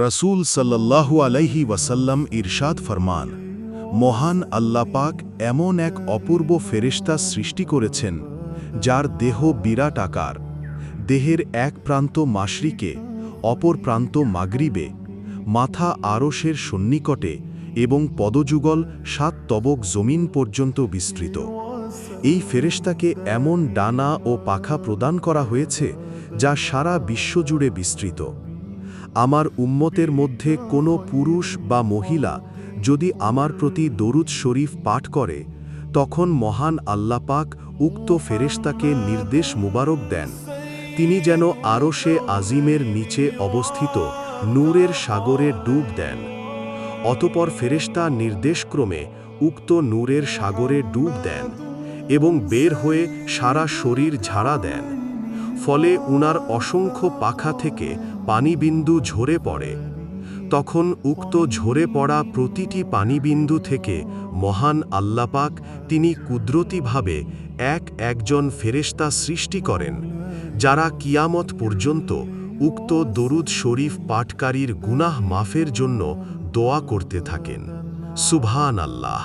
রসুল সাল্লাল্লাহু আলাইহি ওয়াসাল্লাম ইরশাদ ফরমান, মহান আল্লাপাক এমন এক অপূর্ব ফেরেশতা সৃষ্টি করেছেন, যার দেহ বিরাট আকার। দেহের এক প্রান্ত মাশরিকে, অপর প্রান্ত মাগরিবে, মাথা আরশের সন্নিকটে এবং পদযুগল সাত তবক জমিন পর্যন্ত বিস্তৃত। এই ফেরেশতাকে এমন ডানা ও পাখা প্রদান করা হয়েছে, যা সারা বিশ্বজুড়ে বিস্তৃত। আমার উম্মতের মধ্যে কোনো পুরুষ বা মহিলা যদি আমার প্রতি দরুদ শরীফ পাঠ করে, তখন মহান আল্লাপাক উক্ত ফেরেশতাকে নির্দেশ মুবারক দেন। তিনি যেন আরশে আজিমের নিচে অবস্থিত নূরের সাগরে ডুব দেন। অতপর ফেরেশতা নির্দেশক্রমে উক্ত নূরের সাগরে ডুব দেন এবং বের হয়ে সারা শরীর ঝাড়া দেন। ফলে উনার অসংখ্য পাখা থেকে পানিবিন্দু ঝরে পড়ে। তখন উক্ত ঝরে পড়া প্রতিটি পানিবিন্দু থেকে মহান আল্লাপাক তিনি কুদরতিভাবে এক একজন ফেরেশতা সৃষ্টি করেন, যারা কিয়ামত পর্যন্ত উক্ত দরুদ শরীফ পাঠকারীর গুনাহ মাফের জন্য দোয়া করতে থাকেন। সুবহান আল্লাহ